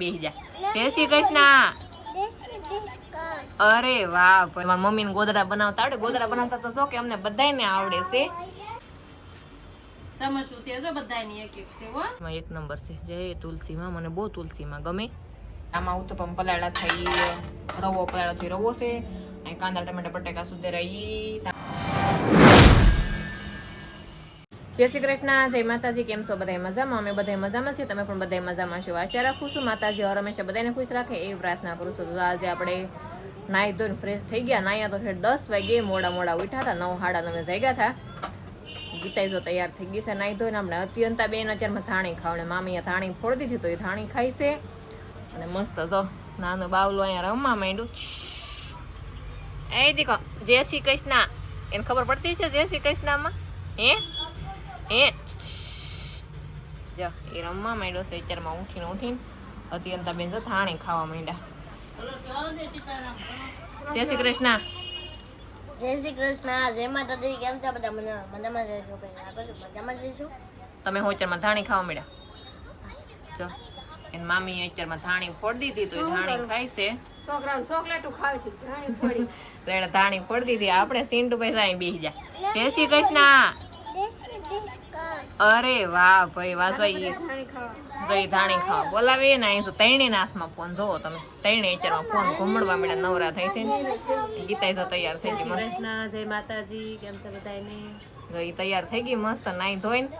બેસી જા. જય શ્રી કૃષ્ણ. અરે વાહ ભાઈ. મમ્મી ને ગોદડા બનાવતા આવડે. ગોદડા બનાવતા તો જો કે અમને બધાયને આવડે છે. સમજવું છે? જો બધાની એક એક છે હો. એક નંબર છે. જય તુલસીમાં. મને બહુ તુલસીમાં ગમે. આમાં ઉત્તપમ પલાળા થઈ રવો પલાળો થઈ રવો છે. કાંદા ટમેટા બટેકા સુધેરા ઈ જય શ્રી કૃષ્ણ, જય માતાજી, કેમ છો? બધા મજામાં? અમે બધા મજામાં છીએ. તમે પણ બધા મજામાં છો. આશા રાખું છું માતાજી હર હંમેશા બધાને ખુશ રાખે એવી પ્રાર્થના કરું છું. આજે આપણે નાહી ધોઈને ફ્રેશ થઈ ગયા. નાહ્યા તો છે દસ વાગે મોડા મોડા ઉઠ્યા હતા. નવ સાડા નવે જાગ્યા હતા. ગીતાઈ જો તૈયાર થઈ ગઈ છે નાહી ધોઈને. આપણે અત્યંતા બેન અત્યારમાં ધાણી ખાવણે. મામીએ ધાણી ફોડી દીધી તો એ ધાણી ખાઈ છે. અને મસ્ત તો નાનો બાવલો અહીંયા રમવા માંડ્યું. એ દીકો જય શ્રી કૃષ્ણ. એને ખબર પડતી છે જય શ્રી કૃષ્ણમાં? હે? હે જો એ રમવા માંડ્યો છે અત્યારમાં ઉઠીને ઉઠીને. અત્યંતા બેન જો ધાણી ખાવા માંડ્યા. જય શ્રી કૃષ્ણ. જય શ્રી કૃષ્ણ. જય માતાજી કેમ છો બધા? મને મજામાં રહેશો ભાઈ આગળ મજામાં જઈશું? તમે હું અત્યારમાં ધાણી ખાવા માંડ્યા? જો એની મામી અત્યારમાં ધાણી ફોડી દીધી તો એ ધાણી ખાય છે. છોકરાને ચોકલેટું ખાવી હતી ધાણી ફોડી. તો એને ધાણી ફોડી દીધી. આપણે સીંટુ પૈસા અહીં બેસી જાય જય શ્રી કૃષ્ણ. અરે વાહ ભાઈ વાહ જો ઈ જાણી ખાવા જો ઈ ધાણી ખાવા બોલાવીએ ને અહીં તો તૈણે હાથમાં ફોન જોવો તમે. તૈણે અત્યારમાં ફોન ઘૂમડવા મળ્યા નવરા થઈ છે ગીતાઈ જો તૈયાર થઈ ગઈ મસ્ત. જય માતાજી કેમ છે બધાને જો તૈયાર થઈ ગઈ મસ્ત નાઈ ધોઈને.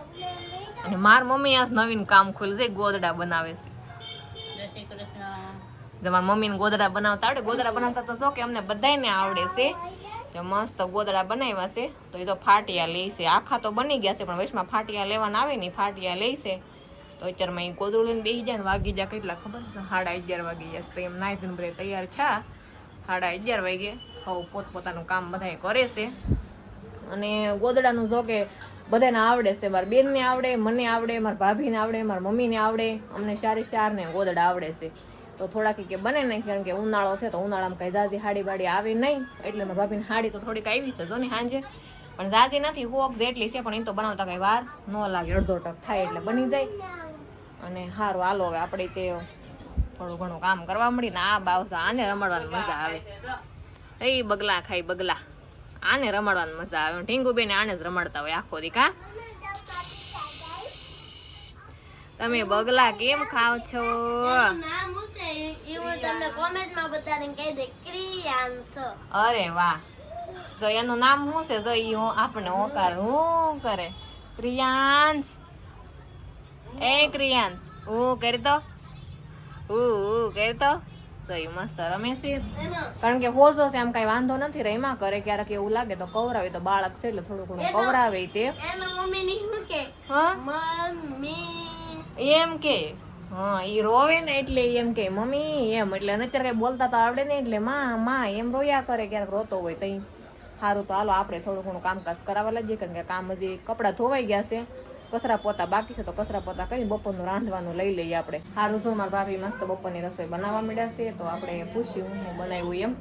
અને માર મમ્મી આ નવીન કામ ખુલ્લું છે ગોદડા બનાવે છે. તમારા મમ્મીને ગોદડા બનાવતા આવડે ગોદડા બનાવતા તો જો કે અમને બધાને આવડે છે. જો મસ્ત ગોદડા બનાવ્યા છે, તો એ તો ફાટિયા લે આખા તો બની ગયા છે, પણ વચમાં ફાટિયા લેવાના આવે ને ફાટિયા લે તો અત્યારમાં એ ગોદડું લઈને બેસી ને વાગી જાય કેટલા ખબર? સાડા અગિયાર વાગી જશે તો એમ નાઈ બધા તૈયાર છા. સાડા અગિયાર વાગે હવ પોતપોતાનું કામ બધાય કરે છે. અને ગોદડાનું જો કે બધાને આવડે છે. મારા બેનને આવડે, મને આવડે, મારા ભાભીને આવડે, મારા મમ્મીને આવડે. અમને સારી સારને ગોદડા આવડે છે. તો થોડાક કે બને નહીં, કારણ કે ઉનાળો છે તો ઉનાળામાં કઈ ઝાઝી હાડી બાડી આવી નહીં. એટલે મારા ભાભીને હાડી તો થોડીક આવી છે જો ને સાંજે. પણ ઝાઝી નથી હોક જેટલી છે, પણ એ તો બનાવતા કઈ વાર ન લાગે. અડધો ટક થાય એટલે બની જાય. અને સારું હાલો હવે આપણે તે થોડું ઘણું કામ કરવા મળી ને આ બાવસા આને રમાડવાની મજા આવે. એ બગલા ખાઈ બગલા. આને રમાડવાની મજા આવે. ઢીંગુ બેને આને જ રમાડતા હોય આખો દીકા તમે બગલા કેમ ખાવ છો નામ શું છે એ હું તમને કોમેન્ટમાં બતાવીને કહી દે ક્રિયાંશ અરે વાહ. જો એનું નામ શું છે? જો ઈ હું આપણે ઓકાર હું કરે? ક્રિયાંશ એ ક્રિયાંશ હું કરી દો. હું હું કરી દો. તો મસ્ત રમે છે. કારણ કે હોજો છે આમ કઈ વાંધો નથી રમ્યા કરે ક્યારેક એવું લાગે તો કવરાવે તો બાળક છે એટલે થોડું ઘણું કવરાવે તે. એનો મમ્મી ની શું કે? હા? મમ્મી. એમ કે. હા ઈ રોવે ને એટલે એમ કે મમ્મી એમ. એટલે અત્યારે કઈ બોલતા તો આવડે ને એટલે માં માં એમ રોયા કરે ક્યારેક રોતો હોય તઈ. સારું તો હાલો આપણે થોડું ઘણું કામકાજ કરાવવા લાગીએ કારણ કે કામ હજી કપડાં ધોવાઈ ગયા છે. કચરા પોતા બાકી છે તો કચરા પોતા કરી બપોરનું રાંધવાનું લઈ લઈએ આપણે સારું શું મારા ભાભી મસ્ત બપોરની રસોઈ બનાવવા મળ્યા છે તો આપણે પૂછ્યું હું બનાવ્યું એમ.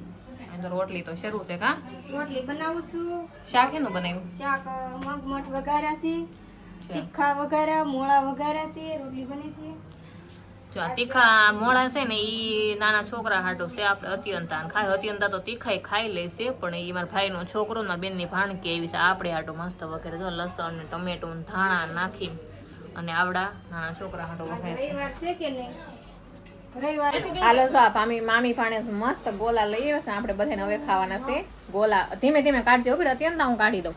અંદર રોટલી તો શરૂ છે કા? રોટલી બનાવું છું. શાક એનું બનાવ્યું? શાક અ, મગ મઠ વઘાર્યા છે છે. તીખા વઘાર્યા મોળા વઘાર્યા છે રોટલી બની છે. જો આ તીખા મોળા છે ને ઈ નાના છોકરા હાટો છે આપણે અત્યંતા ખાય. અત્યંતા તો તીખાઈ ખાઈ લે છે પણ ઈ મારા ભાઈનો છોકરો ને બેનની ભાણકી એવી છે આપણે હાટો મસ્ત વગેરે જો લસણ ને ટમેટું ને ધાણા નાખીને અને આવડા નાના છોકરા હાટો વઘારે છે. કે નહીં? હાલો જો મામી મામી પાણે મસ્ત ગોલા લઈ આવ્યા છે આપણે બધાને હવે ખાવાના છે ગોલા. ધીમે ધીમે કાઢજો ઊભી અત્યંતા હું કાઢી દઉં.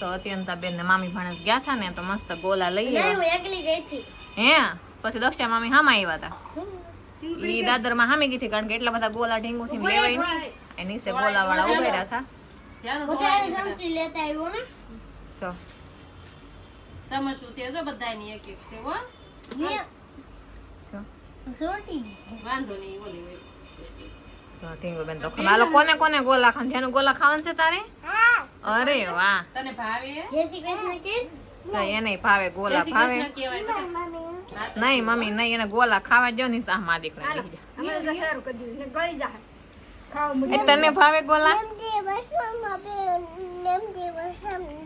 તો અત્યંતા બેન ને મામી ભાણે ગયા હતા ને તો મસ્ત ગોલા લઈ આવ્યા. હું એકલી ગઈ હતી. હે? પછી દક્ષા મામી હામાં આવ્યા હતા ઈ દાદરમાં હામી ગઈ કારણ કે એટલા બધા ગોલા ઢીંગુ થી લેવાય નહીં. એ સે ગોલા વાળા ઉભેરા હતા ધ્યાન હું સમસી લેતા આવ્યો ને. જો. સમજવું છે? જો બધાની એક એક છે હો. સોટી વાંધો નહીં ઓલી હોય તો કોને કોને ગોલા ખાન ધ્યાન ગોલા ખાવાનું છે તારે? અરે વાહ. તને ભાવે? જય શ્રી કૃષ્ણ કે? તો એને ભાવે ગોલા ભાવે. નહીં મમ્મી નહીં એને ગોલા ખાવા જો. ને સાહમાં દીકરા તને ભાવે ગોલા?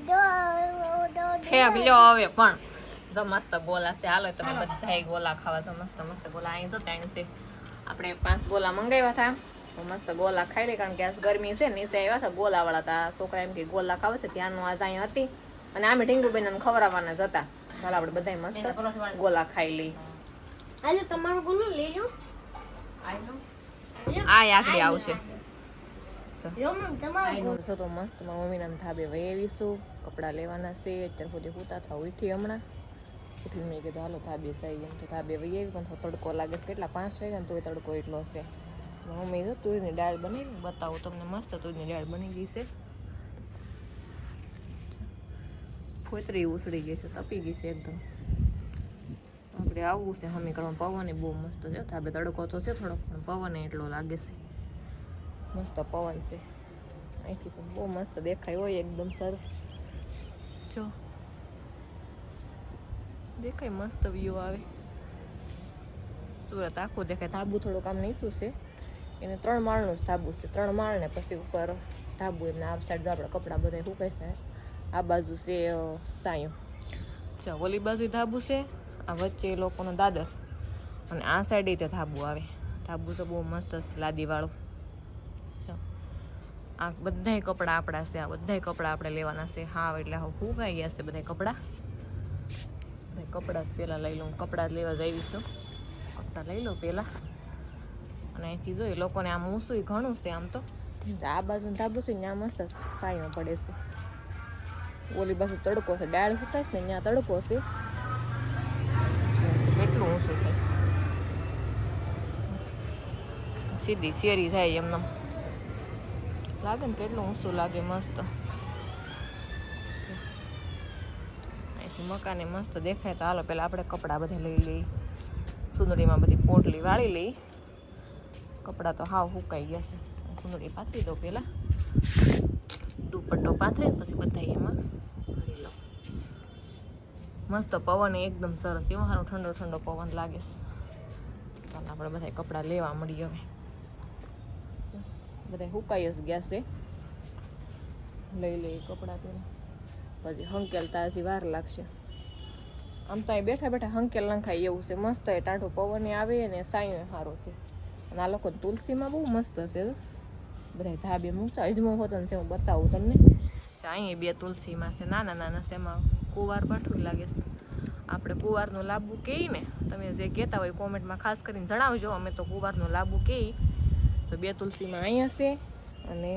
દો દો ઠેક લ્યો હવે પણ. તો મસ્ત ગોલા છે. હાલો તમે બધા ગોલા ખાવા તો મસ્ત મસ્ત ગોલા. અહીં તો ત્યાં છે. આપણે પાંચ ગોલા મંગાવ્યા હતા. તો મસ્ત ગોલા ખાઈ લે કારણ કે આ ગરમી છે નીચે આવ્યા હતા ગોલા વાળા હતા છોકરા એમ કે ગોલા ખાવા છે ત્યાંનું આજ અહીંયા હતી. અને આમે ઢીંગુબેન ખવડાવવાના જ હતા. ચાલ આપણે બધા મસ્ત ગોલા ખાઈ લઈ. આજે તમારું બોલું લઈ લો આ આખડી આવશે. જો. તો મસ્ત મારા મમ્મીના ધાબે વહેવીશું કપડાં લેવાના છે. અત્યારે સુધી હુતા થા ઉઠી હમણાં. ઉઠીને મેં કીધું હાલો ધાબે સહી એમ તો ધાબે વહી આવી પણ તડકો લાગે છે. કેટલા? પાંચ વાગ્યા ને તોય તડકો એટલો છે. મમ્મી જો તુરીની દાળ બનાવી બતાવું તમને મસ્ત તુરીની દાળ બની ગઈ છે. ફોતરી ઉસળી ગઈ છે, તપી ગઈ છે એકદમ. આપણે આવવું છે, હમી કરવા પવન બહુ મસ્ત છે. આપણે તડકો તો છે થોડોક, પણ પવન એટલો લાગે છે. મસ્ત પવન છે. અહીંથી પણ બહુ મસ્ત દેખાય હોય, એકદમ સરસ. જો. દેખાય મસ્ત વ્યૂ આવે. સુરત આખું દેખાય. ધાબુ થોડુંક આમ નીચું છે. એને ત્રણ માળનું જ ધાબુ છે. ત્રણ માળ ને પછી ઉપર ધાબુ એમને આપ સાઈડ આપણે કપડાં બધા સુકાય છે. આ બાજુ છે સાયું. જો ઓલી બાજુ ધાબુ છે આ વચ્ચે એ લોકોનો દાદર. અને આ સાઈડે તે ધાબુ આવે. ધાબુ તો બહુ મસ્ત છે લાદીવાળું. આ બધાય કપડાં આપણા છે આ બધાય કપડાં આપણે લેવાના છે. હા એટલે હવે ફૂંકાઈ ગયા છે બધાય કપડાં? કપડાં પહેલાં લઈ લઉં કપડાં લેવા જઈ છું. કપડાં લઈ લઉં પહેલાં. અને અહીંથી જોઈ લોકોને આમ ઊંસું ઘણું છે આમ તો. આ બાજુ ધાબુ છે ને આ મસ્ત સાયો પડે છે. ઓલી બાજુ તડકો છે, ડાળ ફૂટાય છે ને ત્યાં તડકો છે. કેટલું ઊંચું થાય. સીધી શેરી થાય એમને લાગે ને કેટલું ઊંચું લાગે મસ્ત. મકાને મસ્ત દેખાય તો હાલો પેલા આપણે કપડાં બધા લઈ લઈ સુંદરીમાં બધી પોટલી વાળી લઈ. કપડાં તો હાવ સુકાઈ ગયા છે. સુંદરી પાથરી દો પેલા દુપટ્ટો પાથરીને પછી બધા એમાં ભરી લો મસ્ત પવન એકદમ સરસ એવો સારો ઠંડો ઠંડો પવન લાગે ચાલો, આપણે બધા કપડાં લેવા મળી હવે. બધા હુકાઈ જ ગયા છે. લઈ લઈએ કપડાં પેલા પછી હંકેલતા હજી વાર લાગશે. આમ તો અહીં બેઠા બેઠા હંકેલ લંખાય એવું છે. મસ્ત એ ટાઢું પવન આવે ને સાયો સારો છે. અને આ લોકો તુલસીમાં બહુ મસ્ત છે. બધા ધાબે મૂકતા અજમો હોતો ને હું બતાવું તમને. અહીંયા અહીં બે તુલસીમાં છે, નાના નાના છે, એમાં કુવાર પાઠું લાગે છે. આપણે કુવારનું લાંબુ કહીએ ને, તમે જે કહેતા હોય કોમેન્ટમાં ખાસ કરીને જણાવજો. અમે તો કુવારનું લાંબુ કહી તો બે તુલસીમાં અહીંયા છે અને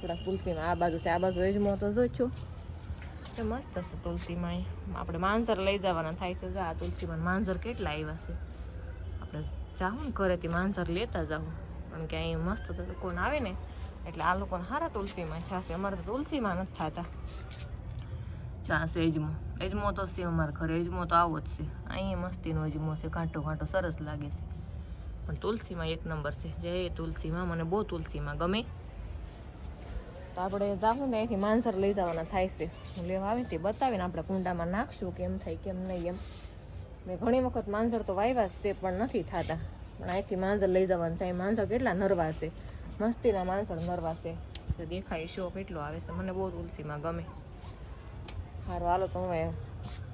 થોડાક તુલસીમાં આ બાજુ છે, આ બાજુ અજમો તો જો છો તો મસ્ત છે તુલસીમાં આપણે માંજર લઈ જવાના થાય છે જો. આ તુલસીમાં માંજર કેટલા આવ્યા છે. આપણે જાઉં ને ઘરેથી માંજર લેતા જાઉં કારણ કે અહીંયા મસ્ત તડકો ને આવે ને? એટલે આ લોકોને સારા તુલસીમાં છાશે અમારે તો તુલસીમાં નથી થતા. છાશે એજમો એજમો તો છે અમારા ઘરે. એજમો તો આવો જ છે. અહીંયા મસ્તીનો એજમો છે. કાંટો કાંટો સરસ લાગે છે. પણ તુલસીમાં એક નંબર છે. જય તુલસીમાં. મને બહુ તુલસીમાં ગમે. તો આપણે જાઉં ને અહીંથી માનસર લઈ જવાના થાય છે. હું લેવા આવી તે બતાવીને આપણે કુંડામાં નાખશું કેમ થાય કેમ નહીં એમ. મેં ઘણી વખત માંજર તો વાવ્યા છે, પણ નથી થતા. પણ અહીંથી માંજર લઈ જવાનું છે. અહીં માંજર કેટલા નરવા છે. મસ્તીના માંજર નરવા છે. તો દેખાય શો કેટલો આવે છે. મને બહુ તુલસીમાં ગમે. સારું હાલો તો હું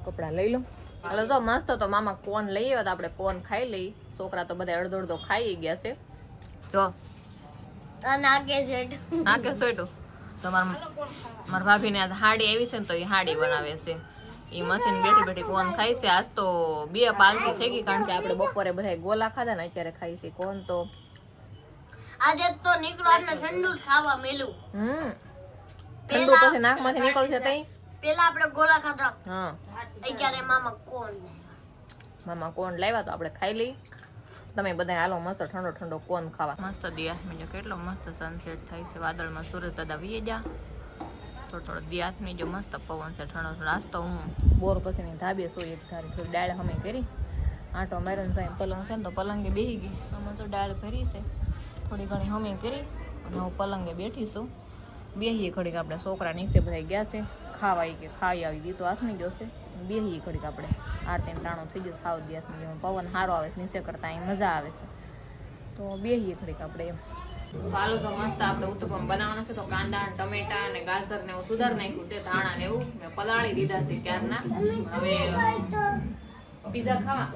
કપડાં લઈ લઉં. હાલો તો મસ્ત તો મામા કોન લઈ આવ્યા તો આપણે કોન ખાઈ લઈ. છોકરા તો બધા અડધો અડધો ખાઈ ગયા છે. જો. અને આગે છે હા કે સોયટું. તો મારા મારા ભાભીને આજ હાડી આવી છે ને તો એ હાડી બનાવે છે. એ મશીન બેઠી બેઠી કોણ ખાય છે? આજ તો બે પાલટી થઈ ગઈ કારણ કે આપણે બપોરે બધા ગોલા ખાધા ને અત્યારે ખાઈ છે કોણ તો? આજે તો નીકળો આપણે ઠંડુ જ ખાવા મેલું. હમ. ઠંડુ પછી નાકમાંથી નીકળશે તઈ? પેલા આપણે ગોળા ખાધા. હા. અત્યારે મામા કોણ મામા કોણ લાવ્યા તો આપણે ખાઈ લઈ. તમે બધા હાલો મસ્ત ઠંડો ઠંડો કોણ ખાવા. મસ્ત દિયા. મેં કેટલો મસ્ત સનસેટ થાય છે. વાદળમાં સૂરજ દાદા વીએ જા થોડો થોડો દિયાતની જો મસ્ત પવન છે ઠંડો નાસ્તો હું બોર પછીની ધાબે સોઈ એક ધારી થોડી દાળ અમે કરી. આંટો માર્યો ને પલંગ છે ને તો પલંગે બેસી ગઈ. અમે તો દાળ ભરી છે. થોડી ઘણી અમે કરી. અને હું પલંગે બેઠી છું. બેહીએ ઘડીક આપણે છોકરા નીચે બધા ગયા છે. ખાવા આવી કે ખાઈ આવી દીધું હાથની જોશે બેહીએ ઘડીક આપણે. આ ટાઈમ ટાણો થઈ ગયો સાવ દિવસની પવન સારો આવે છે, નીચે કરતાં અહીં મજા આવે છે. તો બેહીએ ઘડીક આપણે એમ. હાલો તો આપણે ઉત્તપમ બનાવવાના છે. તો કાંદા ટમેટા અને ગાજર ને એવું સુધાર નાખ્યું છે, ધાણા ને એવું. મેં પલાળી દીધા છે ક્યારના? હવે પીઝા ખાવા.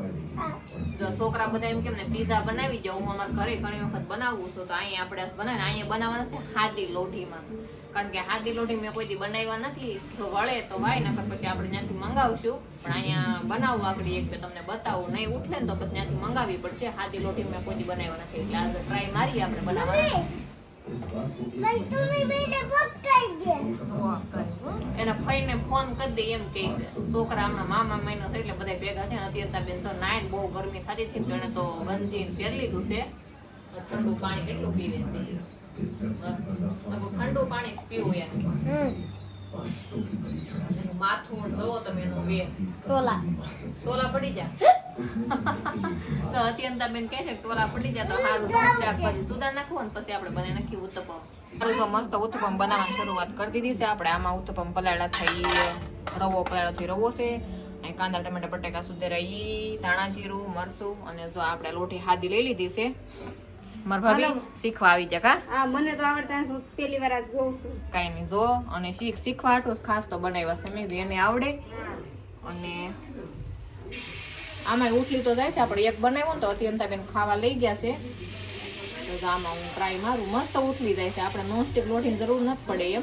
જો છોકરા બધા એમ કેમ ને પીઝા બનાવી જાવ હું અમારા ઘરે ઘણી વખત બનાવું છું, તો અહીંયા આપણે બનાવીને અહીંયા બનાવવાના છે હાદી લોઢીમાં. કારણ કે હાદી લોઢી મેં કોઈ દી બનાવ્યા નથી જો વળે તો વાય નકર પછી આપણે ત્યાંથી મંગાવશું. પણ અહીંયા બનાવવા આગળ એક તમને બતાવું નહીં ઉઠે ને તો પછી ત્યાંથી મંગાવવી પડશે. હાદી લોઢી મેં કોઈથી બનાવ્યા નથી એટલે આજે ટ્રાય મારીએ આપણે બનાવવાની. એના ફઈને ફોન કરી દે એમ કે છોકરા હમણાં મામા મહિનો એટલે બધા ભેગા થયા અત્યારે બેન તો નાઈન બહુ ગરમી સારી થઈ તો એને તો ગંજી પહેરી લીધું છે. ઠંડુ પાણી કેટલું પીવે છે. ઠંડુ પાણી પીવું એમ. માથું જોવો તમે એનો વે ટોલા. ટોલા પડી જા. તો અત્યંતા બેન કહે છે ટોલા પડી જા તો સારું શાકભાજી સુધા નાખવું ને પછી આપણે બને નાખી ઉત્તપમ. સારું તો મસ્ત ઉત્તપમ બનાવવાની શરૂઆત કરી દીધી છે. આપણે આમાં ઉત્તપમ પલાળા થઈ રવો પલાળો થઈ રવો છે. અને કાંદા, ટમેટા, બટેકા સુધી રહી. ધાણા, જીરું મરસું અને જો આપણે લોટી હાદી લઈ લીધી છે. મારા ભાભી શીખવા આવી ગયા કા? હા મને તો આવડતા નથી. હું પહેલી વાર જોઉં છું. કાંઈ નહીં જો. અને શીખ શીખવા હાટું ખાસ તો બનાવ્યા છે મેં એને આવડે. અને આમાં ઉઠલી તો જાય છે આપણે એક બનાવ્યો ને તો અત્યંતા બેન ખાવા લઈ ગયા છે. તો આમાં હું ટ્રાય મારું મસ્ત ઉઠલી જાય છે. આપણે નોનસ્ટિક લોટીની જરૂર નથી પડે એમ.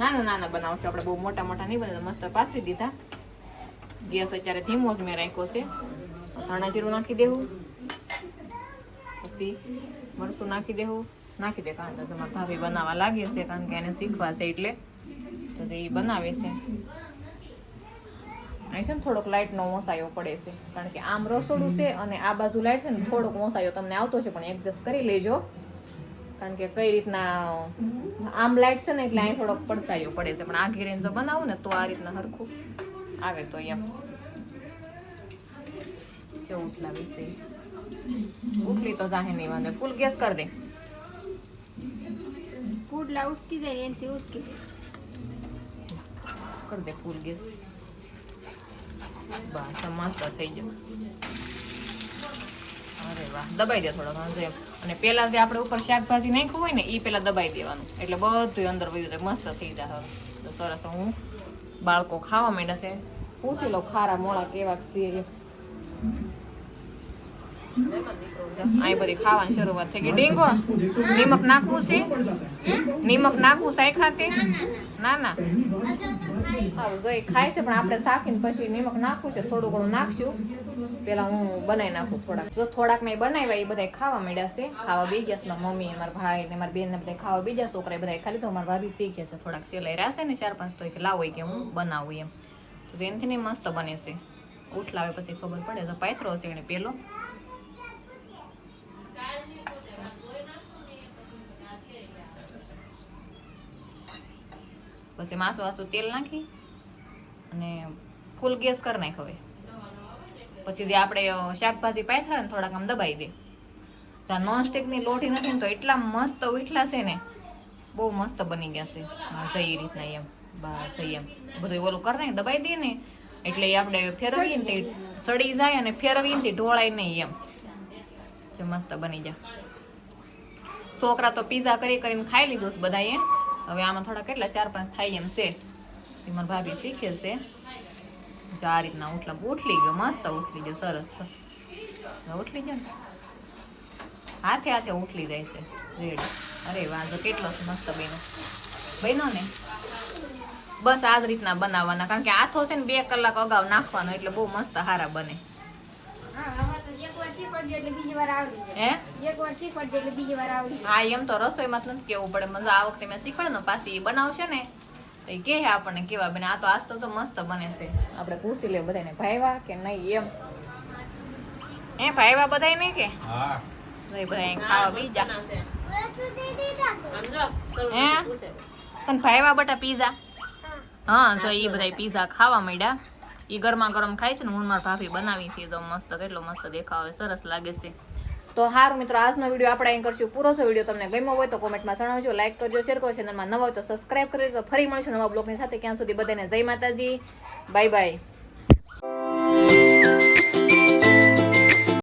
નાના નાના બનાવશું આપણે બહુ મોટા મોટા નહીં બને મસ્ત પાથરી દીધા. ગેસ અત્યારે ધીમો જ મેં રાખ્યો છે. ધાણા જીરું નાખી દેવું. પછી મરચું નાખી દેવું. નાખી દે કારણ કે તમારે ભાભી બનાવવા લાગે છે કારણ કે એને શીખવા છે એટલે. તો એ બનાવે છે. અહીં છે ને થોડોક લાઇટનો ઓસાયો પડે છે. કારણ કે આમ રસોડું છે અને આ બાજુ લાઇટ છે ને થોડોક મોસાયો તમને આવતો છે, પણ એડજસ્ટ કરી લેજો. કારણ કે કઈ રીતના આમ લાઇટ છે ને એટલે અહીં થોડોક પડતાયો પડે છે. પણ આ ઘેરે જો બનાવું ને તો આ રીતના હરખું આવે તો એમ જેવું લાગે છે ઉઠલી તો જાહે નહીં વાંધો ફૂલ ગેસ કરી દે પુડલા ઉસકી જાય એનાથી ઉસકી કરી દે ફૂલ ગેસ બસ મસ્ત થઈ ગયો અરે વાહ દબાઈ દે થોડો વાંધો એમ અને પહેલાં જે આપણે ઉપર શાકભાજી નાખ્યું હોય ને એ પહેલાં દબાઈ દેવાનું. એટલે બધું અંદર વયું જાય મસ્ત થઈ જાય તો સરસ હું બાળકો ખાવા માંડશે છે. પૂછી લો ખારા મોળા કેવા છે અહીં બધી ખાવાની શરૂઆત થઈ ગઈ. ડીંગો નિમક નાખવું છે? નિમક નાખવું સાઈ તે ના ના. ગઈ ખાય છે, પણ આપણે શાકીને પછી નિમક નાખવું છે, થોડું ઘણું નાખશું. પેલા હું બનાવી નાખું થોડાક. જો થોડાક મેં બનાવ્યા, એ બધા ખાવા માંડ્યા છે. ખાવા બી ગયા છે, મારા મમ્મી, મારા ભાઈ ને મારા બેન ને બધા ખાવા બીજા છોકરા બધા ખાલી તો મારા ભાભી શીખે છે, થોડાક સિલાઈ રહેશે ને ચાર પાંચ, તો કે લાવો કે હું બનાવું એમ. તો જેનથી મસ્ત બને છે. ઉઠલાવે પછી ખબર પડે તો પાથરો છે એને પેલો. પછી માસું વાસું તેલ નાખી અને ફૂલ ગેસ કરી નાખ હવે. પછી જે આપણે શાકભાજી પાથરા ને થોડાક આમ દબાઈ દે. જ્યાં નોન સ્ટિકની લોટી નથી ને તો એટલા મસ્ત ઉઠલા છે ને, બહુ મસ્ત બની ગયા છે. જઈ રીતના એમ બહાર જઈ એમ. બધું ઓલું કરી ને દબાઈ દઈએ ને, એટલે આપણે ફેરવીએ ને તે સડી જાય અને ફેરવીએ ને તે ઢોળાય નહીં એમ. જે મસ્ત બની જાય છોકરા તો પીઝા કરી કરીને ખાઈ લીધું છે બધાએ. હવે આમાં થોડા કેટલા? ચાર પાંચ થાય એમ છે. એ ભાભી શીખે છે. જો આ રીતના ઉઠલા, ઉઠલી ગયો, મસ્ત ઉઠલી ગયો, સરસ ઉઠલી ગયો ને. હાથે હાથે ઉઠલી જાય છે, રેડી. અરે વાંધો કેટલો મસ્ત બહેનો બન્યો ને? બસ આ જ રીતના બનાવવાના, કારણ કે આથો છે ને બે કલાક અગાઉ નાખવાનો, એટલે બહુ મસ્ત હારા બને. હા? બીજી બીજી એમ તો રસોઈમાં નથી કેવું પડે. મને આ વખતે મેં શીખવાડે ને પાછી એ બનાવશે ને તો એ કહે આપણને કેવા બને. આ તો આજ તો તો મસ્ત બને છે. આપણે પૂછી લે બધાને ભાઈવા કે નહીં એમ? એ ભાઈવા બધાય નહીં કે? હા. બધા ખાવા બી જા. આમ જો કરું હે? પૂછે. પણ ભાઈવા બટા પીઝા? હા. જો એ બધા પીઝા ખાવા માંડ્યા. એ ગરમા ગરમ ખાય છે ને, હું મારા ભાભી બનાવી છે તો મસ્ત, કેટલો મસ્ત દેખાવે સરસ લાગે છે. તો સારું મિત્રો, આજનો વીડિયો આપણે અહીં કરશું, પૂરો છો. વીડિયો તમને ગમ્યો હોય તો કોમેન્ટમાં જણાવજો, લાઈક કરજો, શેર કરજો, ચેનલમાં નવા હોય તો સબસ્ક્રાઇબ કરી તો ફરી મળશું નવા બ્લોગની સાથે. ક્યાં સુધી બધાને જય માતાજી. Bye bye.